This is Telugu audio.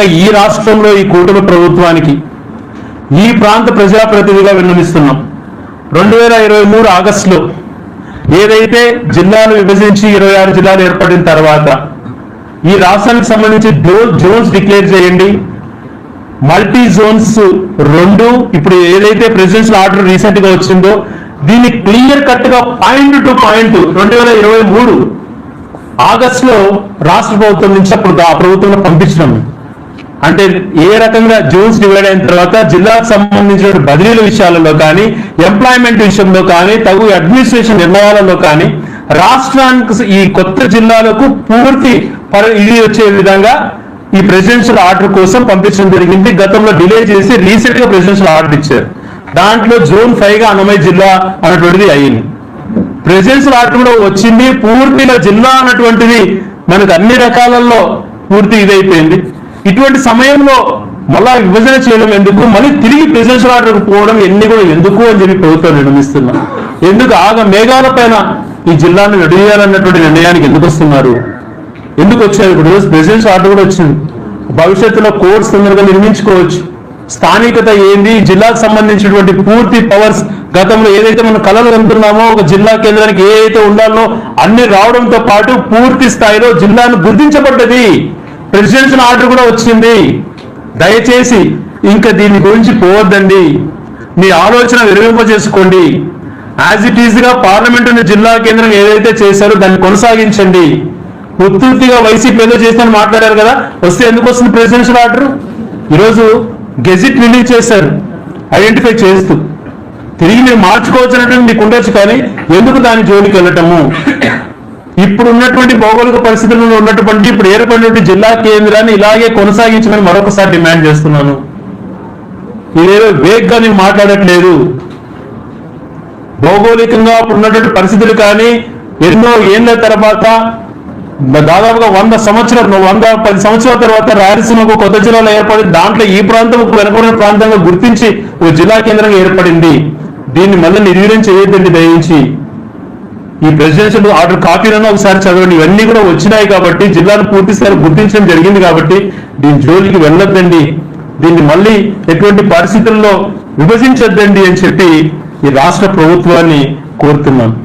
రకంగా ఈ రాష్ట్రంలో ఈ కూటమి ప్రభుత్వానికి ఈ ప్రాంత ప్రజాప్రతినిధిగా విన్నవిస్తున్నాం. రెండు వేల ఇరవై మూడు ఆగస్టులో ఏదైతే జిల్లాలు విభజించి ఇరవై ఆరు జిల్లాలు ఏర్పడిన తర్వాత ఈ రాష్ట్రానికి సంబంధించి జోన్స్ డిక్లేర్ చేయండి. మల్టీ జోన్స్ రెండు ఇప్పుడు ఏదైతే ప్రెసిడెన్షియల్ ఆర్డర్ రీసెంట్గా వచ్చిందో దీన్ని క్లియర్ కట్గా పాయింట్ టు పాయింట్ రెండు వేల ఇరవై మూడు ఆగస్టులో రాష్ట్ర ప్రభుత్వం నుంచి అప్పుడు ఆ ప్రభుత్వంలో పంపించడం అంటే ఏ రకంగా జోన్స్ డివైడ్ అయిన తర్వాత జిల్లాకు సంబంధించిన బదిలీల విషయాలలో కానీ ఎంప్లాయ్మెంట్ విషయంలో కానీ తగు అడ్మినిస్ట్రేషన్ నిర్ణయాలలో కానీ రాష్ట్రానికి ఈ కొత్త జిల్లాలకు పూర్తి ఇది వచ్చే విధంగా ఈ ప్రెసిడెన్షియల్ ఆర్డర్ కోసం పంపించడం జరిగింది. గతంలో డిలే చేసి రీసెంట్గా ప్రెసిడెన్షియల్ ఆర్డర్ ఇచ్చారు. దాంట్లో జోన్ ఫైవ్గా అన్నమయ్య జిల్లా అన్నటువంటిది అయింది. ప్రెసిడెన్షియల్ ఆర్డర్ కూడా వచ్చింది. పూర్తిగా జిల్లా అన్నటువంటిది మనకు అన్ని రకాలలో పూర్తి ఇదైపోయింది. ఇటువంటి సమయంలో మళ్ళా విభజన చేయడం ఎందుకు? మళ్ళీ తిరిగి ప్రెసిడెన్షియల్ ఆర్డర్కి పోవడం ఎన్ని కూడా ఎందుకు అని చెప్పి ప్రభుత్వం నిర్ణయిస్తున్నాం. ఎందుకు ఆగ మేఘాల పైన ఈ జిల్లాను విడదీయాలన్నటువంటి నిర్ణయానికి ఎందుకు వస్తున్నారు? ఎందుకు వచ్చారు? ఇప్పుడు ప్రెసిడెన్షియల్ ఆర్డర్ కూడా వచ్చింది. భవిష్యత్తులో కోర్ట్స్ తొందరగా నిర్మించుకోవచ్చు. స్థానికత ఏంది? జిల్లాకు సంబంధించినటువంటి పూర్తి పవర్స్ గతంలో ఏదైతే మనం కళలు అంటున్నామో ఒక జిల్లా కేంద్రానికి ఏ అయితే ఉండాలో అన్ని రావడంతో పాటు పూర్తి స్థాయిలో జిల్లాను గుర్తించబడ్డది. ప్రెసిడెన్షియల్ ఆర్డర్ కూడా వచ్చింది. దయచేసి ఇంకా దీని గురించి పోవద్దండి. మీ ఆలోచన విరమింపజేసుకోండి యాజ్ ఇట్ ఈజ్గా పార్లమెంట్ పార్లమెంటు జిల్లా కేంద్రం ఏదైతే చేశారో దాన్ని కొనసాగించండి. ఉత్తుత్తిగా వైసీపీ ఏదో చేస్తానని మాట్లాడారు కదా వస్తే ఎందుకు వస్తుంది ప్రెసిడెన్షియల్ ఆర్డర్ ఈరోజు గెజిట్ రిలీజ్ చేశారు. ఐడెంటిఫై చేస్తూ. తిరిగి మీరు మార్చుకోవచ్చు అన్నట్టు మీకు ఉండొచ్చు కానీ ఎందుకు దాని జోలికి వెళ్ళటము? ఇప్పుడు ఉన్నటువంటి భౌగోళిక పరిస్థితుల్లో ఉన్నటువంటి ఇప్పుడు ఏర్పడినటువంటి జిల్లా కేంద్రాన్ని ఇలాగే కొనసాగించమని మరొకసారి డిమాండ్ చేస్తున్నాను. ఇదేదో వేగ్గా నేను మాట్లాడట్లేదు. భౌగోళికంగా ఉన్నటువంటి పరిస్థితులు కానీ ఎన్నో ఏళ్ళ తర్వాత దాదాపుగా వంద సంవత్సరాలు వంద పది సంవత్సరాల తర్వాత రాయలసీమకు కొత్త జిల్లాలో ఏర్పడి దాంట్లో ఈ ప్రాంతం ఒక వెనుకబడిన ప్రాంతంగా గుర్తించి ఒక జిల్లా కేంద్రంగా ఏర్పడింది. దీన్ని మళ్ళీ నిర్వీర్యం చేయొద్దండి దయించి ఈ ప్రెసిడెన్షియల్ ఆర్డర్ కాపీలను ఒకసారి చదవండి. ఇవన్నీ కూడా వచ్చినాయి కాబట్టి జిల్లాను పూర్తిస్థాయి గుర్తించడం జరిగింది కాబట్టి దీని జోలికి వెళ్ళొద్దండి. దీన్ని మళ్ళీ ఎటువంటి పరిస్థితుల్లో విభజించొద్దండి అని చెప్పి ఈ రాష్ట్ర ప్రభుత్వాన్ని కోరుతున్నాను